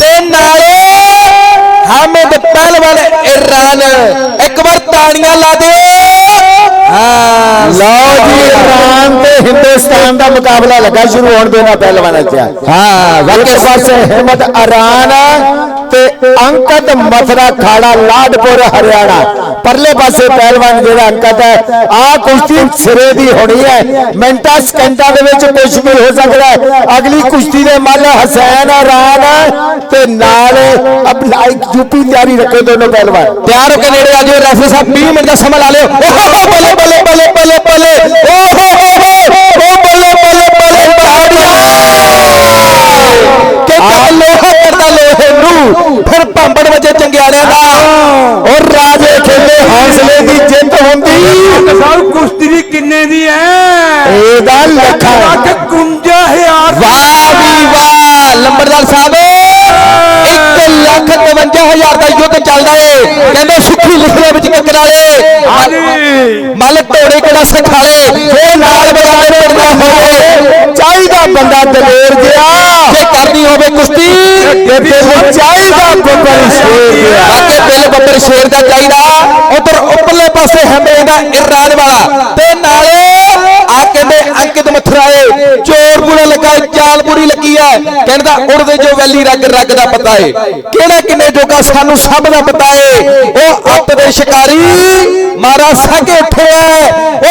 ਤੇ ਨਾਲੇ ਹਾਮਦ ਪਹਿਲਵਾਨ ਇਰਾਨ ਇੱਕ ਵਾਰ ਤਾੜੀਆਂ ਲਾ ਦਿਓ। ਹਾਂ ਲਓ ਜੀ ਇਰਾਨ ਤੇ ਹਿੰਦੁਸਤਾਨ ਦਾ ਮੁਕਾਬਲਾ ਲੱਗਾ ਸ਼ੁਰੂ ਹੋਣ ਦੇਣਾ ਪਹਿਲਵਾਨਾਂ 'ਚ ਹਾਂ ਇੱਕ ਪਾਸੇ ਹਿੰਮਤ ਇਰਾਨ ਤੇ ਅੰਕਤ ਮਥਰਾ ਖਾੜਾ, ਲਾਡਪੁਰ, ਹਰਿਆਣਾ। ਪਰਲੇ ਪਾਸੇ ਪਹਿਲਵਾਨ ਜਿਹੜਾ ਅੰਕਤ ਹੈ, ਆ ਕੁਸ਼ਤੀ ਸਿਰੇ ਦੀ ਹੋਣੀ ਹੈ। ਮਿੰਟਾਂ, ਸਕਿੰਟਾਂ ਦੇ ਵਿੱਚ ਕੁਝ ਵੀ ਹੋ ਸਕਦਾ ਹੈ। ਅਗਲੀ ਕੁਸ਼ਤੀ ਦੇ ਮੱਲ ਹਸੈਨ ਇਰਾਨ ਤੇ ਨਾਲ ਅਬਲਾਈ ਯੂਪੀ ਤਿਆਰੀ ਰੱਖੇ ਦੋਨੋਂ ਪਹਿਲਵਾਨ। ਤਿਆਰ ਹੋ ਕੇ ਨੇੜੇ ਆ ਜਿਓ, ਰੈਫਰੀ ਸਾਹਿਬ 20 ਮਿੰਟ ਦਾ ਸਮਾਂ ਲਾ ਲਿਓ। ਓਹ ਬੱਲੇ ਬੱਲੇ ਬੱਲੇ ਬੱਲੇ ਬੱਲੇ। ਓਹ ਫਿਰ ਭਾਂਬੜ ਵਜੇ ਚੰਗਿਆੜਿਆਂ ਦਾ ਔਰ ਰਾਜੇ ਖੇਲੇ ਹੌਸਲੇ ਦੀ ਜਿੱਤ ਹੁੰਦੀ। ਸਾਹਿਬ ਕੁਸ਼ਤੀ ਦੀ ਕਿੰਨੇ ਦੀ ਹੈ ਇਹਦਾ ਲੱਖਾਂ ਲੱਖ 51000 ਵਾਹ ਵੀ ਵਾਹ। ਲੰਬੜਦਾਰ ਸਾਹਿਬ 1 ਲੱਖ 51000 ਦਾ ਯੁੱਧ ਚੱਲਦਾ ਏ। ਕਹਿੰਦੇ ਸੁੱਖੀ ਲਿਖਦੇ ਵਿੱਚ ਕਿੱਕਰ ਵਾਲੇ। ਹਾਂਜੀ ਮਲ ਢੋੜੇ ਕਿਹੜਾ ਸਿਖਾਲੇ ਫੇਰ ਨਾਲ ਬਜਾਏ ਪੜਦਾ ਹੋਵੇ। ਚਾਹੀਦਾ ਬੰਦਾ ਦਲੇਰ ਗਿਆ ਜੇ ਕਰਨੀ ਹੋਵੇ ਕੁਸ਼ਤੀ। ਤੇ ਦਿਲ ਚਾਹੀਦਾ ਬੱਬਰ ਸ਼ੇਰ ਆਕੇ ਦਿਲ ਬੱਬਰ ਸ਼ੇਰ ਦਾ ਚਾਹੀਦਾ। ਉਧਰ ਉੱਪਰਲੇ ਪਾਸੇ ਹਮੇ ਦਾ ਇਰਾਨ ਵਾਲਾ। ਤੇ ਨਾਲੇ ਆ ਕਹਿੰਦੇ ਅੰਕਿਤ ਮਥਰਾਏ ਚੋਰ ਪੂਰਾ ਲੱਗਾ ਚਾਲ ਪੂਰੀ ਲੱਗੀ ਐ ਕਹਿੰਦਾ ਉੜਦੇ ਜੋ ਵੈਲੀ ਰੱਗ ਰੱਗ ਦਾ ਪਤਾ ਏ। ਕਿਹੜਾ ਕਿੰਨੇ ਜੋਗਾ ਸਾਨੂੰ ਸਭ ਦਾ ਪਤਾ ਏ। ਉਹ ਅੱਤ ਦੇ ਸ਼ਿਕਾਰੀ ਮਾਰਾ ਸਾਗੇ ਉੱਠਿਆ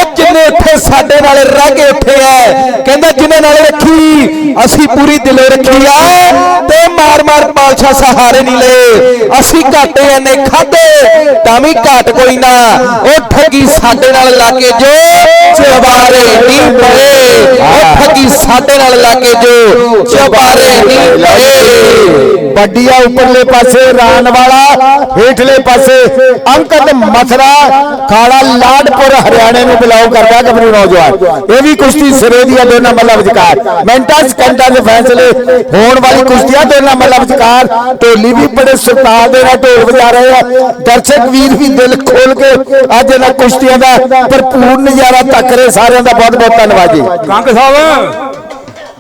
ਸਾਡੇ ਨਾਲ ਰਾਗੇ ਉੱਠਿਆ ਕਹਿੰਦਾ, ਜਿੰਨੇ ਨਾਲ ਰੱਖੀ, ਅਸੀਂ ਪੂਰੀ ਦਿਲੋਂ ਰੱਖੀ ਆ ਤੇ ਮਾਰ ਮਾਰ ਪਾਲਸ਼ਾ ਸਹਾਰੇ ਨਹੀਂ ਲਏ। ਅਸੀਂ ਘਾਟੇ ਐਨੇ ਖਾਦੇ ਤਾਂ ਵੀ ਘਾਟ ਕੋਈ ਨਾ। ਉਹ ਠੱਗੀ ਸਾਡੇ ਨਾਲ ਲਾ ਕੇ ਜੋ ਚਵਾਰੇ ਨਹੀਂ ਪਏ। ਉਹ ਠੱਗੀ ਸਾਡੇ ਨਾਲ ਲਾ ਜੋ ਚਵਾਰੇ ਨਹੀਂ ਲਏ ਵੱਡੀਆ ਉੱਪਰਲੇ ਪਾਸੇ ਰਾਨ ਵਾਲਾ, ਹੇਠਲੇ ਪਾਸੇ ਅੰਕਤ ਮਥਰਾ ਖਾੜਾ ਲਾਡਪੁਰ ਹਰਿਆਣੇ ਨੂੰ ਬਿਲੋਂਗ ਕਰਦਾ ਗੱਭਰੂ ਨੌਜਵਾਨ। ਇਹ ਵੀ ਕੁਸ਼ਤੀ ਸਿਰੇ ਦੀਆਂ ਦੋਨਾਂ ਮੱਲਾਂ ਵਿਚਕਾਰ। ਮਿੰਟਾਂ, ਸਕਿੰਟਾਂ ਦੇ ਫੈਸਲੇ ਹੋਣ ਵਾਲੀ ਕੁਸ਼ਤੀਆਂ ਆ ਦੋਨਾਂ ਮੱਲਾਂ ਵਿਚਕਾਰ। ਢੋਲੀ ਵੀ ਬੜੇ ਸੁਰਤਾਲ ਦੇ ਨਾਲ ਢੋਲ ਵਜਾ ਰਹੇ ਆ। ਦਰਸ਼ਕ ਵੀਰ ਵੀ ਦਿਲ ਖੋਲ ਕੇ ਅੱਜ ਇਹਨਾਂ ਕੁਸ਼ਤੀਆਂ ਦਾ ਭਰਪੂਰ ਨਜ਼ਾਰਾ ਤੱਕ ਰਹੇ ਸਾਰਿਆਂ ਦਾ ਬਹੁਤ ਬਹੁਤ ਧੰਨਵਾਦ ਜੀ। ਕੰਗ ਸਾਹਿਬ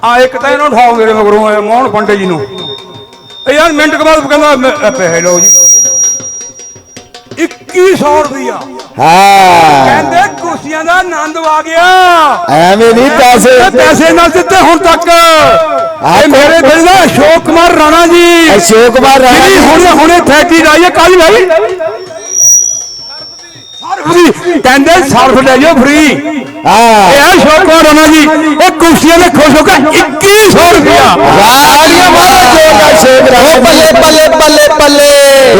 ਆ ਇੱਕ ਤਾਂ ਇਹਨੂੰ ਉਠਾਓ ਮੇਰੇ ਮਗਰੋਂ ਆਏ ਮੋਹਨ ਪੰਡੇ ਜੀ ਨੂੰ। ਇਹ ਯਾਰ ਮਿੰਟ ਕੁ ਬਾਅਦ ਕਹਿੰਦਾ ਪੈਸੇ ਲਓ ਜੀ। 2100 ਰੁਪਇਆ ਹਾਂ। ਕਹਿੰਦੇ ਕੁਰਸੀਆਂ ਦਾ ਆਨੰਦ ਆ ਗਿਆ। ਐਵੇਂ ਨਹੀਂ ਪੈਸੇ। ਪੈਸੇ ਨਾਲ ਦਿੱਤੇ ਹੁਣ ਤੱਕ। ਇਹ ਮੇਰੇ ਦਿਲ ਦਾ ਅਸ਼ੋਕ ਕੁਮਾਰ ਰਾਣਾ ਜੀ। ਅਸ਼ੋਕ ਕੁਮਾਰ ਰਾਣਾ ਜੀ। ਹੁਣ ਹੁਣੇ ਫੈਕਟਰੀ ਲਾਈ ਹੈ ਕਾਲੀ ਦੀ ਕਹਿੰਦੇ ਸਰਫ ਲੈ ਜਾਓ ਫ੍ਰੀ ਇਹ ਹੈ ਅਸ਼ੋਕ ਕੁਮਾਰ ਰਾਣਾ ਜੀ ਉਹ ਕੁਰਸੀਆਂ ਦੇ ਖੁਸ਼ ਹੋ ਕੇ 2100 ਰੁਪਇਆ ਵਾਹ। ਵਾਹ ਜੋਗਾ ਸ਼ੇਖ ਰਾਣਾ ਉਹ ਬੱਲੇ ਬੱਲੇ ਬੱਲੇ ਬੱਲੇ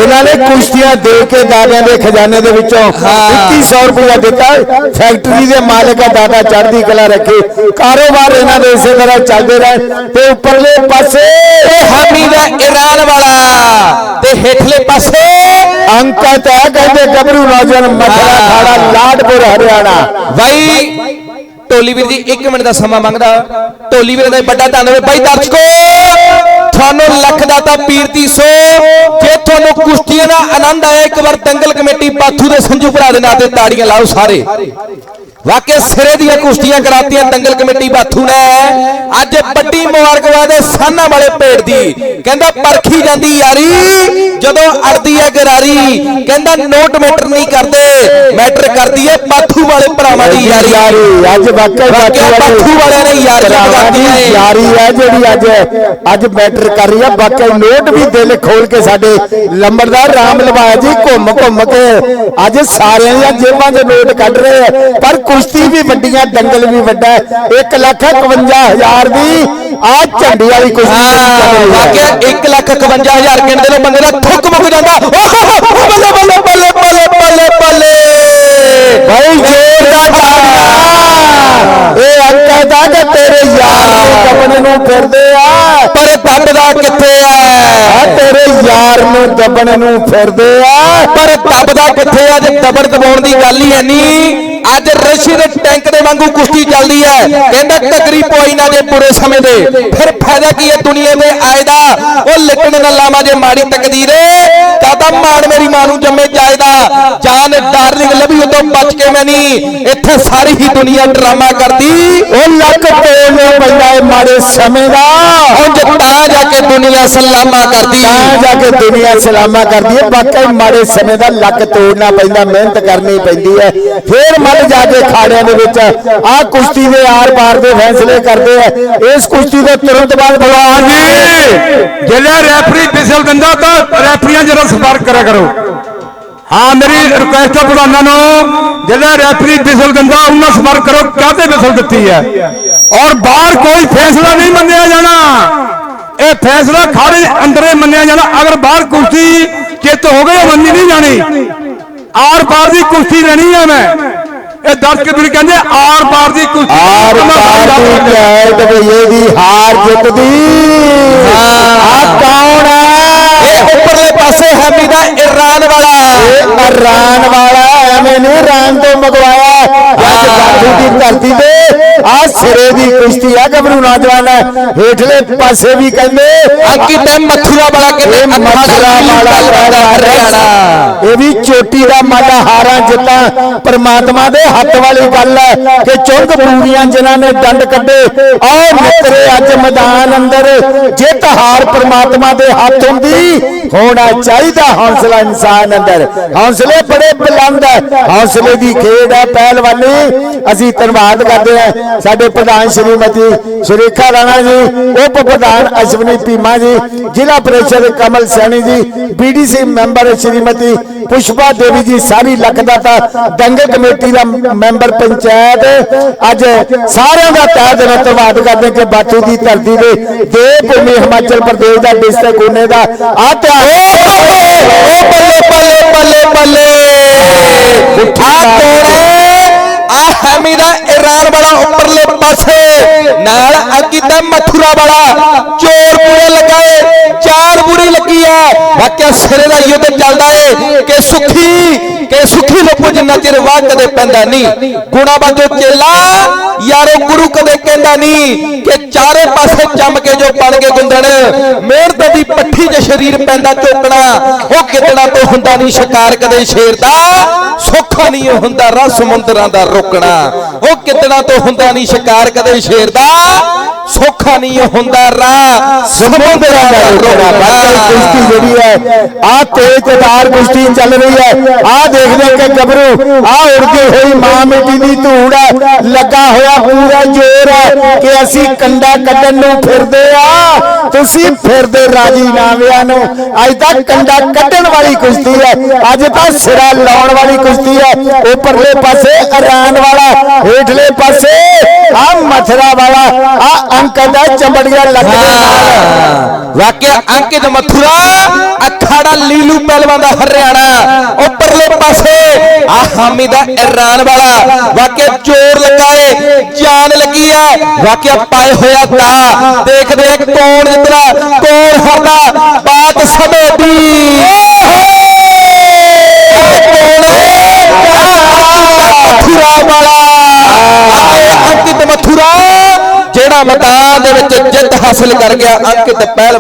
ਇਹਨਾਂ ਨੇ ਕੁਸ਼ਤੀਆਂ ਦੇ ਕੇ ਦਾਦਿਆਂ ਦੇ ਖਜ਼ਾਨੇ ਦੇ ਵਿੱਚੋਂ 2100 ਰੁਪਇਆ ਦਿੱਤਾ। ਫੈਕਟਰੀ ਦੇ ਮਾਲਕ ਆ ਦਾਦਾ ਚੜ੍ਹਦੀ ਕਲਾ ਰੱਖੇ। ਕਾਰੋਬਾਰ ਇਹਨਾਂ ਦੇ ਇਸੇ ਤਰ੍ਹਾਂ ਚੱਲਦੇ ਰਹੇ। ਤੇ ਉੱਪਰਲੇ ਪਾਸੇ ਇਹ ਹਾਮੀ ਦਾ ਇਰਾਨ ਵਾਲਾ। ਤੇ ਹੇਠਲੇ ਪਾਸੇ ਅੰਕਤ ਹੈ ਕਹਿੰਦੇ ਗੱਭਰੂ ਨੌਜਵਾਨ ਮਥਰਾ ਖਾੜਾ ਲਾਡਪੁਰ ਹਰਿਆਣਾ। ਬਾਈ ਢੋਲੀ ਵੀਰ ਜੀ 1 ਮਿੰਟ ਦਾ ਸਮਾਂ ਮੰਗਦਾ। ਢੋਲੀ ਵੀਰ ਦਾ ਵੱਡਾ ਧੰਨਵਾਦ। ਬਾਈ ਦਰਸ਼ਕੋ, ਤੁਹਾਨੂੰ ਲੱਖ ਦਾ ਤਾਂ ਪੀਰਤੀ ਸੋ। ਜੇ ਤੁਹਾਨੂੰ ਕੁਸ਼ਤੀਆਂ ਦਾ ਆਨੰਦ ਆਇਆ, ਇੱਕ ਵਾਰ ਦੰਗਲ ਕਮੇਟੀ ਪਾਥੂ ਦੇ ਸੰਜੂ ਭਰਾ ਦੇ ਨਾਂ ਤੇ ਤਾੜੀਆਂ ਲਾਓ ਸਾਰੇ। ਵਾਕਿਆ ਸਿਰੇ ਦੀਆਂ ਕੁਸ਼ਤੀਆਂ ਕਰਾਤੀਆਂ ਦੰਗਲ ਕਮੇਟੀ ਬਾਥੂ ਨੇ। ਅੱਜ ਵੱਡੀ ਮੁਬਾਰਕਬਾਦ ਹੈ ਸਾਨਾ ਵਾਲੇ ਭੇਡ ਦੀ। ਕਹਿੰਦਾ ਪਰਖੀ ਜਾਂਦੀ ਯਾਰੀ ਜਦੋਂ ਅੜਦੀ ਹੈ ਗਰਾਰੀ। ਕਹਿੰਦਾ ਨੋਟ ਮੈਟਰ ਨਹੀਂ ਕਰਦੇ ਮੈਟਰ ਕਰਦੀ ਹੈ ਬਾਥੂ ਵਾਲੇ ਭਰਾਵਾਂ ਦੀ ਯਾਰੀ। ਯਾਰੀ ਅੱਜ ਵਾਕਈ ਵਾਕਿਆ ਬਾਥੂ ਵਾਲਿਆਂ ਨੇ ਯਾਰੀਆਂ ਭਰਾਵਾਂ ਦੀ ਬਣਾਈਆਂ ਏ। ਯਾਰੀ ਹੈ ਜਿਹੜੀ ਅੱਜ ਅੱਜ ਮੈਟਰ ਕਰ ਰਹੀ ਹੈ। ਵਾਕਈ ਨੋਟ ਵੀ ਦਿਲ ਖੋਲ ਕੇ ਸਾਡੇ ਲੰਬੜਦਾਰ ਰਾਮ ਲਵਾਇਆ ਜੀ ਘੁੰਮ ਘੁੰਮ ਕੇ। ਅੱਜ ਸਾਰਿਆਂ ਦੀਆਂ ਜੇਬਾਂ 'ਚ ਨੋਟ ਕੱਢ ਰਹੇ ਆ। ਪਰ ਕੁਸ਼ਤੀ ਵੀ ਵੱਡੀਆਂ ਦੰਗਲ ਵੀ ਵੱਡਾ 1 ਲੱਖ 51000 ਦੀ ਆ ਝੰਡੀ ਵਾਲੀ ਕੁਸ਼ਤੀ। ਵਾਕਿਆ 1 ਲੱਖ 51000 ਗਿਣਦੇ ਨੇ ਬੰਦੇ ਦਾ ਥੁੱਕ ਮੁੱਕ ਜਾਂਦਾ। ਓਹ ਬੱਲੇ ਬੱਲੇ ਬੱਲੇ ਬੱਲੇ ਬੱਲੇ ਭਾਈ ਜੋਰ ਦਾ ਇਹ ਦਾ ਦਬਣ ਨੂੰ ਫਿਰਦੇ ਆ। ਪਰ ਦੱਬਦਾ ਕਿੱਥੇ ਆ? ਤੇਰੇ ਯਾਰ ਨੂੰ ਦਬਣ ਨੂੰ ਫਿਰਦੇ ਆ। ਪਰ ਦੱਬਦਾ ਕਿੱਥੇ ਆ? ਜੇ ਦਬੜ ਦਬਾਉਣ ਦੀ ਗੱਲ ਹੀ ਐ ਅੱਜ ਰਸ਼ੀ ਦੇ ਟੈਂਕ ਦੇ ਵਾਂਗੂ ਕੁਸ਼ਤੀ ਚੱਲਦੀ ਹੈ। ਕਹਿੰਦਾ ਤਕਰੀ ਪੋਈ ਨਾ ਜੇ ਪੂਰੇ ਸਮੇਂ ਦੇ। ਫਿਰ ਫਾਇਦਾ ਕੀ ਹੈ ਦੁਨੀਆ ਦੇ ਆਏ ਦਾ? ਉਹ ਲਿਖਣ ਨਾ ਲਾਵਾਂ ਜੇ ਮਾੜੀ ਤਕਦੀਰ। ਤਦ ਜ਼ਿਆਦਾ ਮਾਣ ਮੇਰੀ ਮਾਂ ਨੂੰ ਜੰਮੇ ਜਾਇਦਾ ਜਾਨ ਡਾਰਲਿੰਗ ਲਵੀ ਉਦੋਂ ਬਚ ਕੇ ਮੈਂ ਨਹੀਂ ਇੱਥੇ ਸਾਰੀ ਹੀ ਦੁਨੀਆ ਡਰਾਮਾ ਕਰਦੀ। ਉਹ ਲੱਕ ਤੋੜਨਾ ਪੈਂਦਾ ਹੈ ਮਾੜੇ ਸਮੇਂ ਦਾ। ਉਂਝ ਤਾਂ ਜਾ ਕੇ ਦੁਨੀਆ ਸਲਾਮਾ ਕਰਦੀ। ਤਾਂ ਜਾ ਕੇ ਦੁਨੀਆ ਸਲਾਮਾ ਕਰਦੀ ਹੈ ਵਾਕਈ ਮਾੜੇ ਸਮੇਂ ਦਾ ਲੱਕ ਤੋੜਨਾ ਪੈਂਦਾ ਮਿਹਨਤ ਕਰਨੀ ਪੈਂਦੀ ਹੈ ਫੇਰ ਮੱਲ ਜਾ ਕੇ ਖਾੜਿਆਂ ਦੇ ਵਿੱਚ ਆਹ ਕੁਸ਼ਤੀ ਦੇ ਆਰ ਪਾਰ ਦੇ ਫੈਸਲੇ ਕਰਦੇ ਆ ਇਸ ਕੁਸ਼ਤੀ ਦੇ ਤੁਰੰਤ ਬਾਅਦ ਭਗਵਾਨ ਜੀ ਜਿਹੜੇ ਰੈਫਰੀ ਵਿਸਲ ਦਿੰਦਾ ਤਾਂ ਰੈਫਰੀਆਂ ਜਰਾ ਸੰਪਰਕ ਕਰਿਆ ਕਰੋ। ਹਾਂ ਮੇਰੀ ਰਿਕੁਐਸਟ ਹੈ ਪ੍ਰਧਾਨਾਂ ਨੂੰ ਜਿਹੜਾ ਰੈਫਰੀ ਵਿਸਲ ਦਿੰਦਾ ਉਹਨਾਂ ਸੰਪਰਕ ਕਰੋ ਕਾਹਤੇ ਵਿਸਲ ਦਿੱਤੀ ਹੈ? ਔਰ ਬਾਹਰ ਕੋਈ ਫੈਸਲਾ ਨਹੀਂ ਮੰਨਿਆ ਜਾਣਾ। ਇਹ ਫੈਸਲਾ ਖਾੜੇ ਦੇ ਅੰਦਰੇ ਮੰਨਿਆ ਜਾਣਾ। ਅਗਰ ਬਾਹਰ ਕੁਸ਼ਤੀ ਚਿੱਤ ਹੋ ਗਈ ਉਹ ਮੰਨੀ ਨਹੀਂ ਜਾਣੀ। ਆਰ ਪਾਰ ਦੀ ਕੁਸ਼ਤੀ ਲੈਣੀ ਹੈ ਮੈਂ। ਇਹ ਦਰਸ਼ਕ ਵੀ ਕਹਿੰਦੇ ਆਰ ਪਾਰ ਦੀ ਕੁਸ਼ਤੀ ਆਰ ਪਾਰ ਦੀ ਕੈਦ ਗਏ ਦੀ ਹਾਰ ਜਿੱਤ ਦੀ ਆ ਕੌਣ ਇਹ ਹੈ ਉੱਪਰਲੇ ਪਾਸੇ ਹੈਮੀ ਦਾ ਇਰਾਨ ਵਾਲਾ। ਇਹ ਰਾਨ ਵਾਲਾ ਐਵੇਂ ਨਹੀਂ ਰਾਨ ਤੋਂ ਮਗਵਾਇਆ ਅੱਜ ਗਾਠੂ ਦੀ ਧਰਤੀ ਤੇ ਆ ਸਿਰੇ ਦੀ ਕੁਸ਼ਤੀ ਆ ਗੱਭਰੂ ਨੌਜਵਾਨ ਹੈ ਹੇਠਲੇ ਪਾਸੇ ਵੀ ਕਹਿੰਦੇ ਅੰਕਿਤ ਹੈ ਮਥੁਰਾ ਵਾਲਾ ਕਹਿੰਦੇ ਮਥੁਰਾ ਵਾਲਾ ਹਰਿਆਣਾ। ਇਹ ਵੀ ਚੋਟੀ ਦਾ ਮਾਲਾ ਹਾਰਾਂ ਜਿੱਤਾਂ ਪ੍ਰਮਾਤਮਾ ਦੇ ਹੱਥ ਵਾਲੀ ਗੱਲ ਹੈ ਕਿ ਚੁੰਗ ਪੂਰੀਆਂ ਜਿਨ੍ਹਾਂ ਨੇ ਡੰਡ ਕੱਢੇ ਆਹ ਮਿੱਤਰੇ ਅੱਜ ਮੈਦਾਨ ਅੰਦਰ। ਜਿੱਤ ਹਾਰ ਪ੍ਰਮਾਤਮਾ ਦੇ ਹੱਥ ਹੁੰਦੀ ਹੋਣਾ ਚਾਹੀਦਾ ਹੌਸਲਾ ਇਨਸਾਨ ਅੰਦਰ। ਹੌਸਲੇ ਬੜੇ ਬੁਲੰਦ ਹੈ। ਹੌਸਲੇ ਦੀ ਖੇਡ ਹੈ ਪਹਿਲਵਾਨੀ। ਅਸੀਂ ਧੰਨਵਾਦ ਕਰਦੇ ਹਾਂ ਸਾਡੇ ਪ੍ਰਧਾਨ ਸ਼੍ਰੀਮਤੀ ਸੁਰੇਖਾ ਰਾਣਾ ਜੀ ਉਪ ਪ੍ਰਧਾਨ ਅਸ਼ਵਨੀ ਭੀਮਾ ਜੀ ਜ਼ਿਲ੍ਹਾ ਪ੍ਰੀਸ਼ਦ Kamal Saini ji B D C member Shrimati Pushpa Devi ji ਸਾਰੀ ਲਖਦਾਤਾ ਦੰਗਲ ਕਮੇਟੀ ਦਾ ਮੈਂਬਰ ਪੰਚਾਇਤ। ਅੱਜ ਸਾਰਿਆਂ ਦਾ ਤਹਿ ਦਿਲੋਂ ਧੰਨਵਾਦ ਕਰਦੇ ਕਿ ਬਾਥੂ ਦੀ ਧਰਤੀ ਦੇ ਦੇਵ ਭੂਮੀ ਹਿਮਾਚਲ ਪ੍ਰਦੇਸ਼ ਦਾ ਡਿਸਟ੍ਰਿਕਟ ਕੋਨੇ ਦਾ ਆ ਤਿਉਹਾਰ ਓ ਬੱਲੇ ਬੱਲੇ ਬੱਲੇ ਬੱਲੇ ਤੋੜੇ ਆ ਦਾ ਉੱਪਰਲੇ ਪਾਸੇ। ਨਾਲ ਅੰਕਿਤ ਮਥੁਰਾ ਵਾਲਾ। ਚੋਰ ਪੂਰੇ ਲਗਾਏ ਚਾਰ ਬੁਰੀ ਲੱਗੀ ਹੈ ਵਾਕਿਆ ਸਿਰੇ ਦਾ ਯੁੱਧ ਚੱਲਦਾ ਏ। ਕਿ ਸੁਖੀ ਕਿ ਸੁਖੀ ਲੋਕੋ ਜਿੰਨਾ ਚਿਰ ਵਾਹ ਕਦੇ ਪੈਂਦਾ ਨਹੀਂ। ਗੁਣਾ ਬਾਜੋ ਚੇਲਾ, ਯਾਰੋ ਗੁਰੂ ਕਦੇ ਕਹਿੰਦਾ ਨਹੀਂ ਕਿ ਚਾਰੇ ਪਾਸੇ ਚੰਮ ਕੇ ਜੋ ਬਣ ਕੇ ਗੁੰਦਣ ਮਿਹਨਤ ਦੀ ਪੱਠੀ 'ਚ ਸਰੀਰ ਪੈਂਦਾ ਝੋਕਣਾ ਉਹ ਕਿਤਨਾ ਤੋਂ ਹੁੰਦਾ ਨਹੀਂ ਸ਼ਿਕਾਰ, ਕਦੇ ਸ਼ੇਰ ਦਾ ਸੌਖਾ ਨਹੀਂ ਉਹ ਹੁੰਦਾ ਰਾ ਸਮੁੰਦਰਾਂ ਦਾ ਰੋਕਣਾ। ਉਹ ਕਿਤਨਾ ਤੋਂ ਹੁੰਦਾ ਨਹੀਂ ਸ਼ਿਕਾਰ, ਕਦੇ ਸ਼ੇਰ ਦਾ ਸੌਖਾ ਨਹੀਂ ਹੁੰਦਾ ਰਾ ਸਮੁੰਦਰਾਂ ਦਾ ਬਾਕੀ ਕੁਸ਼ਤੀ ਜਿਹੜੀ ਹੈ ਆ ਤੇਜ਼ਦਾਰ ਕੁਸ਼ਤੀ ਚੱਲ ਰਹੀ ਹੈ। ਆ ਦੇਖਦੇ ਕਿ ਗੱਭਰੂ ਆ ਉੜਦੀ ਹੋਈ ਮਾਂ ਮਿੱਟੀ ਦੀ ਧੂੜ ਹੈ ਲੱਗਾ ਹੋਇਆ ਪੂਰਾ ਜ਼ੋਰ ਹੈ ਕਿ ਅਸੀਂ ਕੰਡਾ ਕੱਢਣ ਨੂੰ ਫਿਰਦੇ ਆ। ਤੁਸੀਂ ਫਿਰਦੇ ਰਾਜੀ ਨਾਵਿਆਂ ਨੂੰ। ਅੱਜ ਤੱਕ ਕੰਡਾ ਕੱਢਣ ਵਾਲੀ ਕੁਸ਼ਤੀ ਹੈ ਅੱਜ ਤਾਂ ਸਿਰਾ ਲਾਉਣ ਵਾਲੀ ਕੁਸ਼ਤੀ ਹੈ। ਉੱਪਰਲੇ ਪਾਸੇ ਅਰਾਨ ਵਾਲਾ ਹੇਠਲੇ ਪਾਸੇ ਆ ਮਥਰਾ ਵਾਲਾ ਆ ਅੰਕ ਦਾ ਚੰਬੜੀਆਂ ਲੱਗ ਦੇ ਨਾਲ ਵਾਕਿਆ ਅੰਕਿਤ ਮਥੁਰਾ, ਅਖਾੜਾ ਲੀਲੂ ਪਹਿਲਵਾਨ ਦਾ ਹਰਿਆਣਾ, ਉੱਪਰਲੇ ਪਾਸੇ ਆ ਹਾਮੀ ਦਾ ਇਰਾਨ ਵਾਲਾ। ਵਾਕਿਆ ਚੋਰ ਲਗਾਏ, ਜਾਨ ਲੱਗੀ ਹੈ ਵਾਕਿਆ ਪਾਏ ਹੋਇਆ ਦਾ ਦੇਖਦੇ ਆ ਕੌਣ ਜਿੱਤਦਾ ਕੌਣ ਹਾਰਦਾ ਬਾਤ ਸਮੇਂ ਦੀ ਮਥੁਰਾ ਵਾਲਾ ਆਏ ਅੰਕਿਤ ਮਥੁਰਾ ਜਿਹੜਾ ਮੈਦਾਨ ਦੇ ਵਿੱਚ ਜਿੱਤ ਹਾਸਲ ਕਰ ਗਿਆ ਅੰਕਿਤ ਪਹਿਲ